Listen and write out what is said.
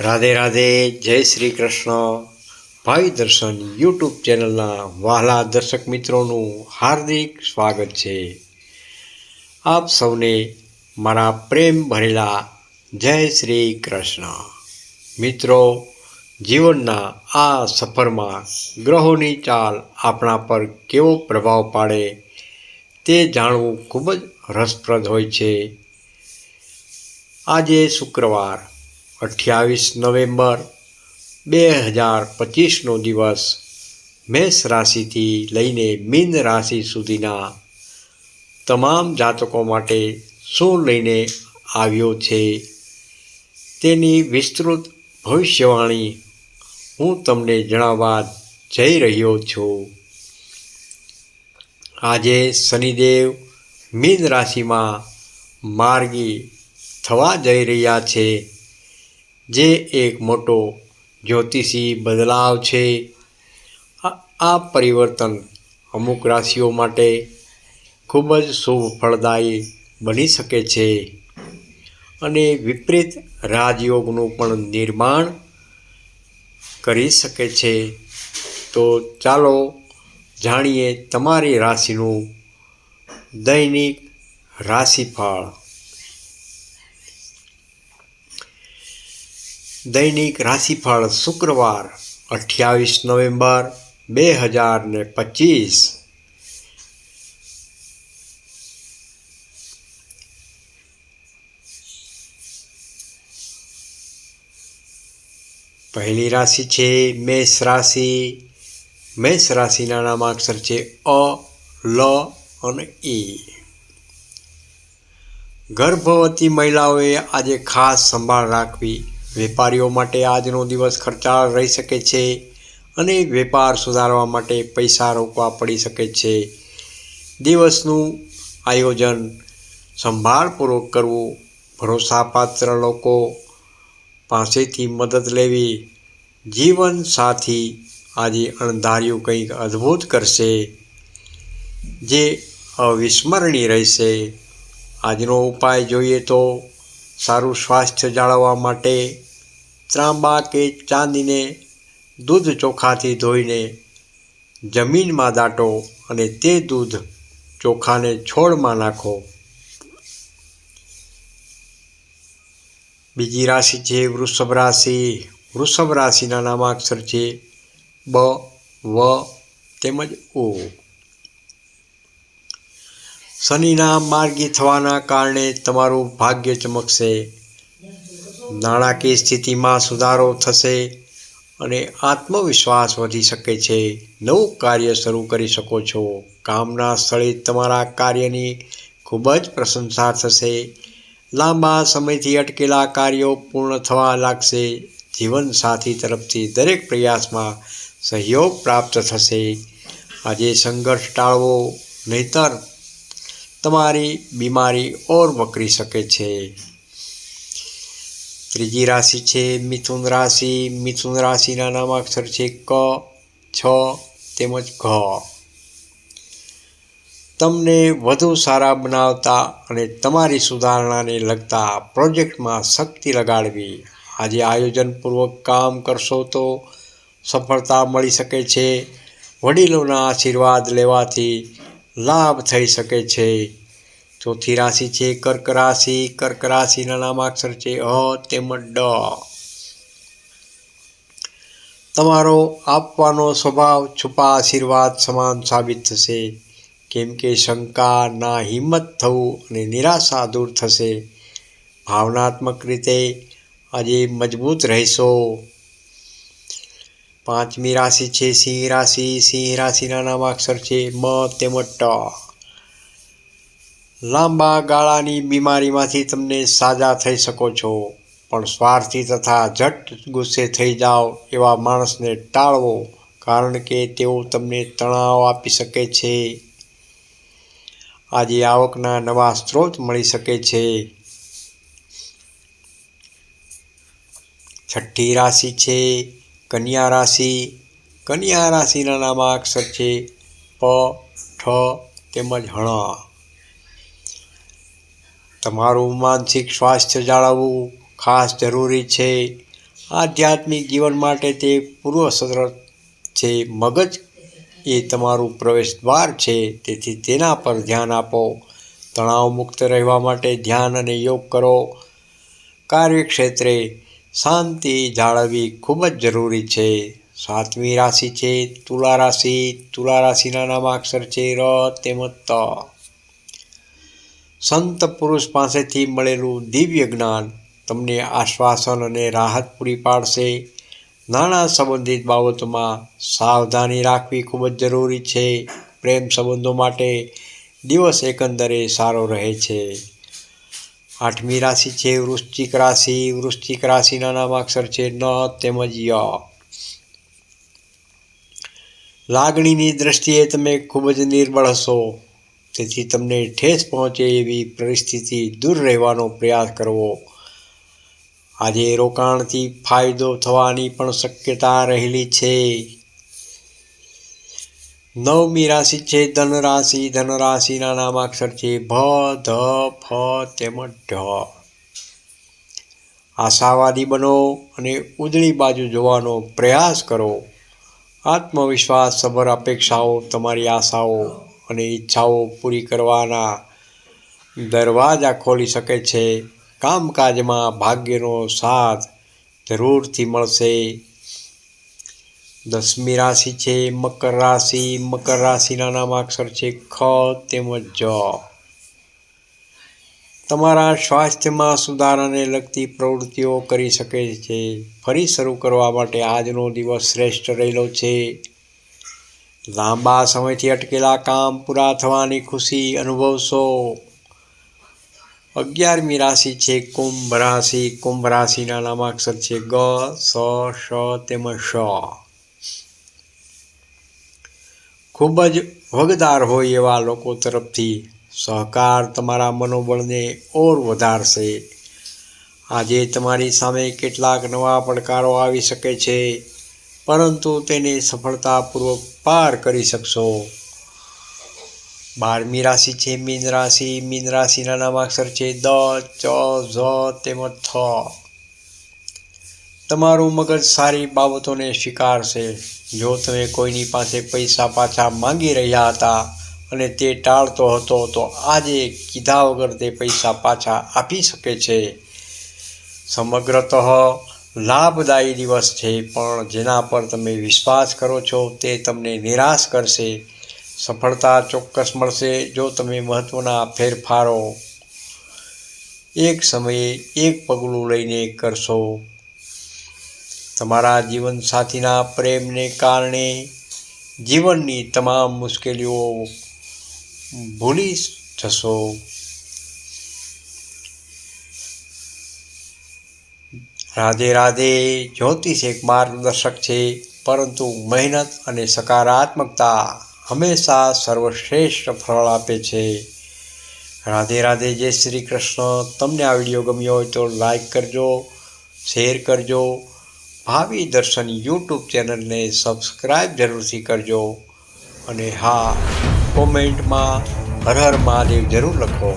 રાધે રાધે, જય શ્રી કૃષ્ણ. ભાઈ દર્શન યુટ્યુબ ચેનલના વહાલા દર્શક મિત્રોનું હાર્દિક સ્વાગત છે. આપ સૌને મારા પ્રેમ ભરેલા જય શ્રી કૃષ્ણ. મિત્રો, જીવનના આ સફરમાં ગ્રહોની ચાલ આપણા પર કેવો પ્રભાવ પાડે તે જાણવું ખૂબ જ રસપ્રદ હોય છે. આજે શુક્રવાર અઠ્યાવીસ નવેમ્બર બે હજાર પચીસનો દિવસ મેષ રાશિથી લઈને મીન રાશિ સુધીના તમામ જાતકો માટે શું લઈને આવ્યો છે તેની વિસ્તૃત ભવિષ્યવાણી હું તમને જણાવવા જઈ રહ્યો છું. આજે શનિદેવ મીન રાશિમાં માર્ગી થવા જઈ રહ્યા છે. જે એક મોટો જ્યોતિષી બદલાવ છે. આ- પરિવર્તન અમુક રાશિઓ માટે ખૂબ જ શુભ ફળદાયી બની શકે છે. અને વિપરીત રાજયોગનું પણ નિર્માણ કરી શકે છે. તો ચાલો જાણીએ તમારી રાશિનું દૈનિક રાશિફળ. દૈનિક રાશિફળ શુક્રવાર અઠ્યાવીસ નવેમ્બર બે હજાર ને પચીસ. પહેલી રાશિ છે મેષ રાશિ. મેષ રાશિના નામાક્ષર છે અ, લ અને ઈ ગર્ભવતી મહિલાઓએ આજે ખાસ સંભાળ રાખવી વેપારીઓ માટે આજનો દિવસ ખર્ચાળ રહી શકે છે અને વેપાર સુધારવા માટે પૈસા રોકવા પડી શકે છે. દિવસનું આયોજન સંભાળપૂર્વક કરવું, ભરોસાપાત્ર લોકો પાસેથી મદદ લેવી, જીવન સાથી આજે અણધાર્યું કંઈક અદ્ભુત કરશે જે અવિસ્મરણીય રહેશે. આજનો ઉપાય જોઈએ તો સારું સ્વાસ્થ્ય જાળવવા માટે ત્રાંબા કે ચાંદીને દૂધ ચોખાથી ધોઈને જમીનમાં દાટો અને તે દૂધ ચોખાને છોડમાં નાખો. બીજી રાશિ છે વૃષભ રાશિ. વૃષભ રાશિના નામાક્ષર છે બ, વ, તેમજ ઓ શનિના માર્ગી થવાના કારણે તમારું ભાગ્ય ચમકશે. નાણાકીય સ્થિતિમાં સુધારો થશે અને આત્મવિશ્વાસ વધી શકે છે. નવું કાર્ય શરૂ કરી શકો છો. કામના સ્થળે તમારા કાર્યની ખૂબ જ પ્રશંસા થશે. લાંબા સમયથી અટકેલા કાર્યો પૂર્ણ થવા લાગશે. જીવનસાથી તરફથી દરેક પ્રયાસમાં સહયોગ પ્રાપ્ત થશે. આજે સંઘર્ષ ટાળવો, નહીતર તમારી બીમારી ઓર વકરી શકે છે. ત્રીજી રાશિ છે મિથુન રાશિ. મિથુન રાશિના નામાક્ષર છે ક, છ તેમજ ઘ. તમને વધુ સારા બનાવતા અને તમારી સુધારણાને લગતા પ્રોજેક્ટમાં શક્તિ લગાડવી. આજે આયોજનપૂર્વક કામ કરશો તો સફળતા મળી શકે છે. વડીલોના આશીર્વાદ લેવાથી લાભ થઈ શકે છે. ચોથી રાશિ છે, કર્ક રાશિ. કર્ક રાશિના નામાક્ષર છે, અ તેમજ ડ. તમારો આપવાનો સ્વભાવ, છુપા આશીર્વાદ સમાન સાબિત થશે. કેમ કે શંકા ના હિંમત થવું અને નિરાશા દૂર થશે. ભાવનાત્મક રીતે આજે મજબૂત રહેશો. પાંચમી રાશિ છે, સિંહ રાશિ. સિંહ રાશિના નામાક્ષર છે, મ તેમજ ટ. લાંબા ગાળાની બીમારીમાંથી તમને સાજા થઈ શકો છો, પણ સ્વાર્થી તથા ઝટ ગુસ્સે થઈ જાઓ એવા માણસને ટાળવો, કારણ કે તેઓ તમને તણાવ આપી શકે છે. આજે આવકના નવા સ્ત્રોત મળી શકે છે. છઠ્ઠી રાશિ છે કન્યા રાશિ, કન્યા રાશિના નામાક્ષર છે પ, ઠ તેમજ હણ તમારું માનસિક સ્વાસ્થ્ય જાળવવું ખાસ જરૂરી છે. આધ્યાત્મિક જીવન માટે તે પૂર્વ સત્ર છે, મગજ એ તમારું પ્રવેશ દ્વાર છે, તેથી તેના પર ધ્યાન આપો. તણાવ મુક્ત રહેવા માટે ધ્યાન અને યોગ કરો. કાર્યક્ષેત્રે શાંતિ જાળવવી ખૂબ જ જરૂરી છે. સાતમી રાશિ છે તુલા રાશિ. તુલા રાશિના નામાક્ષર છે ર તેમજ ત. સંત પુરુષ પાસેથી મળેલું દિવ્ય જ્ઞાન તમને આશ્વાસન અને રાહત પૂરી પાડશે. નાણાં સંબંધિત બાબતોમાં સાવધાની રાખવી ખૂબ જ જરૂરી છે. પ્રેમ સંબંધો માટે દિવસ એકંદરે સારો રહે છે. આઠમી રાશિ છે, વૃશ્ચિક રાશિ, વૃશ્ચિક રાશિના નામાક્ષર છે ન તેમજ ય. લાગણીની દ્રષ્ટિએ તમે ખૂબ જ નિર્બળ હશો. તેથી તમને ઠેસ પહોંચે એવી પરિસ્થિતિ દૂર રહેવાનો પ્રયાસ કરવો. આજે રોકાણથી ફાયદો થવાની પણ શક્યતા રહેલી છે. નવમી રાશિ છે ધન રાશિ ધન રાશિના નામાક્ષર છે ભ ધ ફ તેમજ ઢ આશાવાદી બનો અને ઉજળી બાજુ જોવાનો પ્રયાસ કરો આત્મવિશ્વાસ સભર અપેક્ષાઓ તમારી આશાઓ અને ઈચ્છાઓ પૂરી કરવાના દરવાજા ખોલી શકે છે કામકાજમાં ભાગ્યનો સાથ જરૂરથી મળશે દસમી રાશિ છે, મકર રાશિ, મકર રાશિના નામાક્ષર છે ખ તેમજ જ. તમારા સ્વાસ્થ્યમાં સુધારાને લગતી પ્રવૃત્તિઓ કરી શકે છે. ફરી શરૂ કરવા માટે આજનો દિવસ શ્રેષ્ઠ રહેલો છે. લાંબા સમયથી અટકેલા કામ પૂરા થવાની ખુશી અનુભવશો. અગિયારમી રાશિ છે કુંભ રાશિ. કુંભ રાશિના નામાક્ષર છે ગ, સ, શ તેમજ શ. ખૂબ જ વગદાર હોય એવા લોકો તરફથી સહકાર તમારા મનોબળને ઓર વધારશે. આજે તમારી સામે કેટલાક નવા પડકારો આવી શકે છે, પરંતુ તેને સફળતાપૂર્વક પાર કરી શકશો. બારમી રાશિ છે, મીન રાશિ. મીન રાશિના નામાક્ષર છે દ, ચ, ઝ, તેમજ થ. તમારું મગજ સારી બાબતોને સ્વીકારશે. જો તમે કોઈની પાસે પૈસા પાછા માંગી રહ્યા હતા અને તે ટાળતો હતો, તો આજે કીધા વગર તે પૈસા પાછા આપી શકે છે. સમગ્રતઃ લાભદાયી દિવસ છે, પણ જેના પર તમે વિશ્વાસ કરો છો તે તમને નિરાશ કરશે. સફળતા ચોક્કસ મળશે જો તમે મહત્ત્વના ફેરફારો એક સમયે એક પગલું લઈને કરશો. તમારા જીવનસાથીના પ્રેમને કારણે જીવનની તમામ મુશ્કેલીઓ ભૂલી જશો. રાધે રાધે જ્યોતિષ એક માર્ગદર્શક છે, પરંતુ મહેનત અને સકારાત્મકતા હંમેશા સર્વશ્રેષ્ઠ ફળ આપે છે. રાધે રાધે જય શ્રી કૃષ્ણ. તમને આ વીડિયો ગમ્યો હોય તો લાઈક કરજો, શેર કરજો ભાવિ દર્શન યુટ્યુબ ચેનલને સબસ્ક્રાઈબ જરૂરથી કરજો અને હા, કોમેન્ટમાં હર હર મહાદેવ જરૂર લખો.